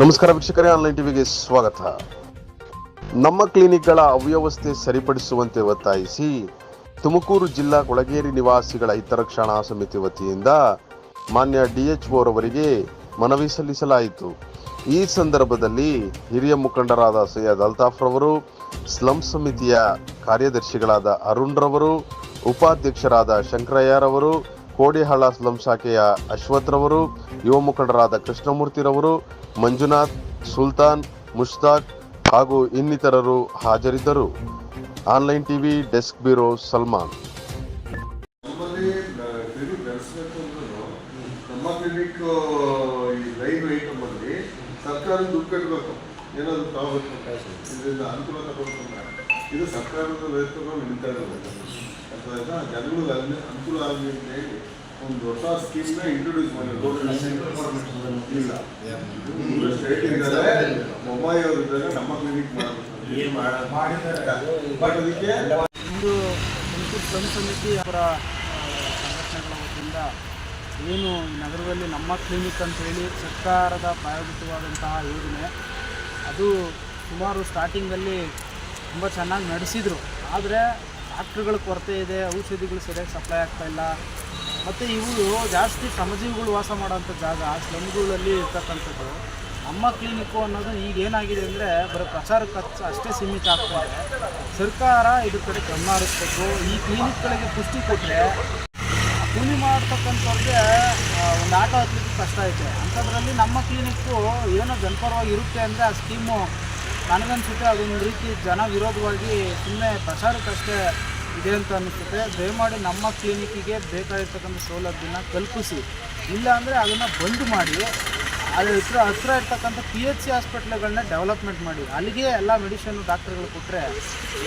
ನಮಸ್ಕಾರ ವೀಕ್ಷಕರೇ ಆನ್ಲೈನ್ ಟಿವಿಗೆ ಸ್ವಾಗತ. ನಮ್ಮ ಕ್ಲಿನಿಕ್ಗಳ ಅವ್ಯವಸ್ಥೆ ಸರಿಪಡಿಸುವಂತೆ ಒತ್ತಾಯಿಸಿ ತುಮಕೂರು ಜಿಲ್ಲಾ ಕೊಳಗೇರಿ ನಿವಾಸಿಗಳ ಹಿತರಕ್ಷಣಾ ಸಮಿತಿ ವತಿಯಿಂದ ಮಾನ್ಯ ಡಿಎಚ್ಒ ರವರಿಗೆ ಮನವಿ ಸಲ್ಲಿಸಲಾಯಿತು. ಈ ಸಂದರ್ಭದಲ್ಲಿ ಹಿರಿಯ ಮುಖಂಡರಾದ ಸೈಯದ್ ಅಲ್ತಾಫ್ ರವರು, ಸ್ಲಂ ಸಮಿತಿಯ ಕಾರ್ಯದರ್ಶಿಗಳಾದ ಅರುಣ್ ರವರು, ಉಪಾಧ್ಯಕ್ಷರಾದ ಶಂಕರಯ್ಯರವರು ಕೋಡಿಹಳ್ಳ ಸ್ಲಂ ಶಾಖೆಯ ಅಶ್ವಥ್ ರವರು ಯುವ ಮುಖಂಡರಾದ ಕೃಷ್ಣಮೂರ್ತಿರವರು ಮಂಜುನಾಥ್, ಸುಲ್ತಾನ್, ಮುಷ್ತಾಕ್ ಹಾಗೂ ಇನ್ನಿತರರು ಹಾಜರಿದ್ದರು. Online TV desk bureau Salman. ನಮ್ಮ ಈ ಸರ್ಕಾರ ಅನುಕೂಲ ಇದು ಸರ್ಕಾರದ ಪ್ರಯತ್ನಗಳು ನಿಲ್ತಾ ಇರಬೇಕು ಅಥವಾ ಜನಗಳು ಅನುಕೂಲ ಆಗಲಿ ಅಂತ ಹೇಳಿ ಒಂದು ಹೊಸ ಸ್ಕೀಮ್ನ ಇಂಟ್ರೊಡ್ಯೂಸ್ ಮಾಡಿದ್ರು. ಸ್ಟೇಟ್ ಇದ್ದಾರೆ ಬೊಮ್ಮಾಯಿ ಅವರು ಇದ್ದಾರೆ ನಮ್ಮ ಕ್ಲಿನಿಕ್ ಮಾಡಬೇಕು. ಬಟ್ ಅದಕ್ಕೆ ಇಂದು ತುಮಕೂರು ಶ್ರಮ ಸಮಿತಿ ಅವರ ಸಂಘಟನೆಗಳ ವತಿಯಿಂದ ಏನು ಈ ನಗರದಲ್ಲಿ ನಮ್ಮ ಕ್ಲಿನಿಕ್ ಅಂತೇಳಿ ಸರ್ಕಾರದ ಪ್ರಾಯೋಜಿತವಾದಂತಹ ಯೋಜನೆ ಅದು ಸುಮಾರು ಸ್ಟಾರ್ಟಿಂಗಲ್ಲಿ ತುಂಬ ಚೆನ್ನಾಗಿ ನಡೆಸಿದರು. ಆದರೆ ಡಾಕ್ಟ್ರುಗಳ ಕೊರತೆ ಇದೆ ಔಷಧಿಗಳು ಸರಿಯಾಗಿ ಸಪ್ಲೈ ಆಗ್ತಾ ಇಲ್ಲ. ಮತ್ತು ಇವು ಜಾಸ್ತಿ ಶ್ರಮಜೀವಿಗಳು ವಾಸ ಮಾಡೋಂಥ ಜಾಗ ಸ್ಲಮ್ಗಳಲ್ಲಿ ಇರ್ತಕ್ಕಂಥದ್ದು. ನಮ್ಮ ಕ್ಲಿನಿಕ್ಕು ಅನ್ನೋದು ಈಗ ಏನಾಗಿದೆ ಅಂದರೆ, ಬರೋ ಪ್ರಚಾರಕ್ಕೆ ಅಷ್ಟೇ ಸೀಮಿತ ಆಗ್ತದೆ ಸರ್ಕಾರ ಇದ್ರ ಕಡೆ ಗಮನ ಹರಿಸ್ಬೇಕು. ಈ ಕ್ಲಿನಿಕ್ಗಳಿಗೆ ಪುಷ್ಟಿ ಕೊಟ್ಟರೆ ಕೂಲಿ ಮಾಡ್ತಕ್ಕಂಥವ್ರಿಗೆ ಒಂದು ಆಟೋ ಹತ್ತಲಿಕ್ಕೆ ಕಷ್ಟ ಐತೆ. ಅಂಥದ್ರಲ್ಲಿ ನಮ್ಮ ಕ್ಲಿನಿಕ್ಕು ಏನೋ ಜನಪರವಾಗಿ ಇರುತ್ತೆ ಅಂದರೆ, ಆ ಸ್ಕೀಮು ನನಗನ್ಸುತ್ತೆ. ಅದೊಂದು ರೀತಿ ಜನ ವಿರೋಧವಾಗಿ ಸುಮ್ಮನೆ ಪ್ರಚಾರಕ್ಕಷ್ಟೇ ಇದೆ ಅಂತ ಅನಿಸುತ್ತೆ ದಯಮಾಡಿ ನಮ್ಮ ಕ್ಲಿನಿಕ್ಕಿಗೆ ಬೇಕಾಗಿರ್ತಕ್ಕಂಥ ಸೌಲಭ್ಯನ ಕಲ್ಪಿಸಿ ಇಲ್ಲ ಅಂದರೆ ಅದನ್ನು ಬಂದ್ ಮಾಡಿ ಅಲ್ಲಿ ಹತ್ರ ಹತ್ರ ಇರ್ತಕ್ಕಂಥ ಪಿ ಎಚ್ ಸಿ ಹಾಸ್ಪಿಟ್ಲ್ಗಳನ್ನ ಡೆವಲಪ್ಮೆಂಟ್ ಮಾಡಿ. ಅಲ್ಲಿಗೆ ಎಲ್ಲ ಮೆಡಿಷನ್ ಡಾಕ್ಟರ್ಗಳು ಕೊಟ್ಟರೆ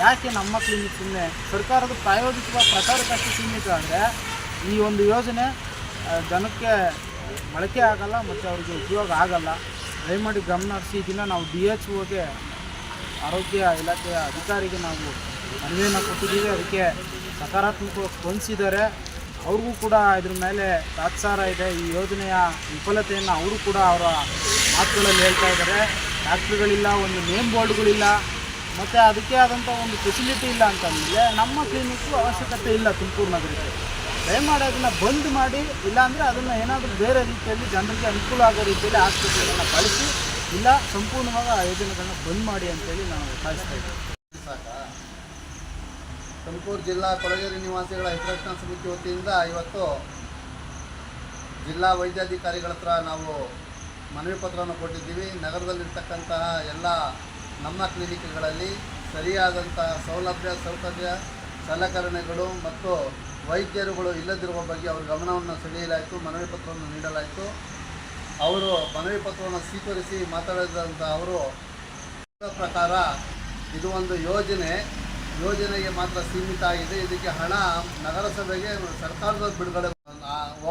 ಯಾಕೆ ನಮ್ಮ ಕ್ಲಿನಿಕ್ ಸುಮ್ಮನೆ ಸರ್ಕಾರದ ಪ್ರಾಯೋಗಿಕವಾಗಿ ಪ್ರಚಾರಕ್ಕಷ್ಟು ಸೀಮಿತ ಅಂದರೆ ಈ ಒಂದು ಯೋಜನೆ ಜನಕ್ಕೆ ಬಳಕೆ ಆಗಲ್ಲ ಮತ್ತು ಅವ್ರಿಗೆ ಉಪಯೋಗ ಆಗಲ್ಲ. ದಯಮಾಡಿ ಗಮನ ಹರಿಸಿ ಇದನ್ನು ನಾವು ಡಿ ಎಚ್ ಒಗೆ ಆರೋಗ್ಯ ಇಲಾಖೆಯ ಅಧಿಕಾರಿಗೆ ನಾವು ಮನವಿಯನ್ನು ಕೊಟ್ಟಿದ್ದೀವಿ. ಅದಕ್ಕೆ ಸಕಾರಾತ್ಮಕವಾಗಿ ಸ್ಪಂದಿಸಿದ್ದಾರೆ. ಅವ್ರಿಗೂ ಕೂಡ ಇದ್ರ ಮೇಲೆ ತಾತ್ಸಾರ ಇದೆ. ಈ ಯೋಜನೆಯ ವಿಫಲತೆಯನ್ನು ಅವರು ಕೂಡ ಅವರ ಮಾತುಗಳಲ್ಲಿ ಹೇಳ್ತಾ ಇದ್ದಾರೆ. ಡಾಕ್ಟ್ರುಗಳಿಲ್ಲ, ಒಂದು ನೇಮ್ ಬೋರ್ಡ್ಗಳಿಲ್ಲ. ಮತ್ತು ಅದಕ್ಕೆ ಆದಂಥ ಒಂದು ಫೆಸಿಲಿಟಿ ಇಲ್ಲ ಅಂತಂದರೆ ನಮ್ಮ ಕ್ಲಿನಿಕ್ಕು ಅವಶ್ಯಕತೆ ಇಲ್ಲ ತುಮಕೂರು ನಗರಕ್ಕೆ. ದಯಮಾಡಿ ಅದನ್ನು ಬಂದ್ ಮಾಡಿ, ಇಲ್ಲಾಂದರೆ ಅದನ್ನು ಏನಾದರೂ ಬೇರೆ ರೀತಿಯಲ್ಲಿ ಜನರಿಗೆ ಅನುಕೂಲ ಆಗೋ ರೀತಿಯಲ್ಲಿ ಆಸ್ಪತ್ರೆಗಳನ್ನು ಬಳಸಿ ಇಲ್ಲ ಸಂಪೂರ್ಣವಾಗಿ ಆ ಯೋಜನೆಗಳನ್ನ ಬಂದ್ ಮಾಡಿ ಅಂತೇಳಿ ನಾನು ಒತ್ತಾಯಿಸ್ತಾ ಇದ್ದೀವಿ ತುಮಕೂರು ಜಿಲ್ಲಾ ಕೊಳಗೇರಿ ನಿವಾಸಿಗಳ ಹಿತರಕ್ಷಣಾ ಸಮಿತಿ ವತಿಯಿಂದ ಇವತ್ತು ಜಿಲ್ಲಾ ವೈದ್ಯಾಧಿಕಾರಿಗಳ ಹತ್ರ ನಾವು ಮನವಿ ಪತ್ರವನ್ನು ಕೊಟ್ಟಿದ್ದೀವಿ. ನಗರದಲ್ಲಿರ್ತಕ್ಕಂತಹ ಎಲ್ಲ ನಮ್ಮ ಕ್ಲಿನಿಕ್ಗಳಲ್ಲಿ ಸರಿಯಾದಂತಹ ಸೌಲಭ್ಯ, ಸೌಕರ್ಯ, ಸಲಕರಣೆಗಳು ಮತ್ತು ವೈದ್ಯರುಗಳು ಇಲ್ಲದಿರುವ ಬಗ್ಗೆ ಅವರ ಗಮನವನ್ನು ಸೆಳೆಯಲಾಯಿತು, ಮನವಿ ಪತ್ರವನ್ನು ನೀಡಲಾಯಿತು. ಅವರು ಮನವಿ ಪತ್ರವನ್ನು ಸ್ವೀಕರಿಸಿ ಮಾತಾಡಿದಂಥ ಅವರು ಪ್ರಕಾರ ಇದು ಒಂದು ಯೋಜನೆ. ಯೋಜನೆಗೆ ಮಾತ್ರ ಸೀಮಿತ ಆಗಿದೆ. ಇದಕ್ಕೆ ಹಣ ನಗರಸಭೆಗೆ, ಸರ್ಕಾರದ ಬಿಡುಗಡೆ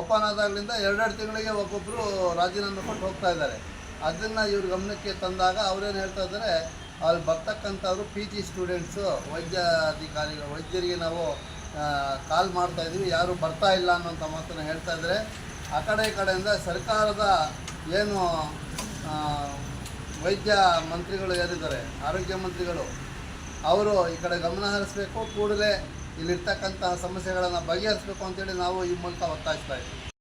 ಓಪನ್ ಆದಾಗಲಿಂದ ಎರಡೆರಡು ತಿಂಗಳಿಗೆ ಒಬ್ಬೊಬ್ಬರು ರಾಜೀನಾಮೆ ಕೊಟ್ಟು ಹೋಗ್ತಾ ಇದ್ದಾರೆ. ಅದನ್ನು ಇವ್ರ ಗಮನಕ್ಕೆ ತಂದಾಗ ಅವ್ರೇನು ಹೇಳ್ತಾ ಇದ್ದಾರೆ, ಅಲ್ಲಿ ಬರ್ತಕ್ಕಂಥವ್ರು ಪಿ ಜಿ ಸ್ಟೂಡೆಂಟ್ಸು ವೈದ್ಯ ಅಧಿಕಾರಿಗಳು ವೈದ್ಯರಿಗೆ ನಾವು ಕಾಲ್ ಮಾಡ್ತಾ ಇದ್ದೀವಿ. ಯಾರು ಬರ್ತಾ ಇಲ್ಲ ಅನ್ನೋಂಥ ಮಾತನ್ನು ಹೇಳ್ತಾ ಇದ್ದಾರೆ. ಆ ಕಡೆ ಈ ಕಡೆಯಿಂದ ಸರ್ಕಾರದ ಏನು ವೈದ್ಯ ಮಂತ್ರಿಗಳು ಯಾರಿದ್ದಾರೆ, ಆರೋಗ್ಯ ಮಂತ್ರಿಗಳು ಅವರು ಈ ಕಡೆ ಗಮನ ಹರಿಸಬೇಕು. ಕೂಡಲೇ ಇಲ್ಲಿರ್ತಕ್ಕಂಥ ಸಮಸ್ಯೆಗಳನ್ನು ಬಗೆಹರಿಸಬೇಕು ಅಂತೇಳಿ ನಾವು ಈ ಮೂಲಕ ಒತ್ತಾಯಿಸ್ತಾ ಇದ್ದೀವಿ.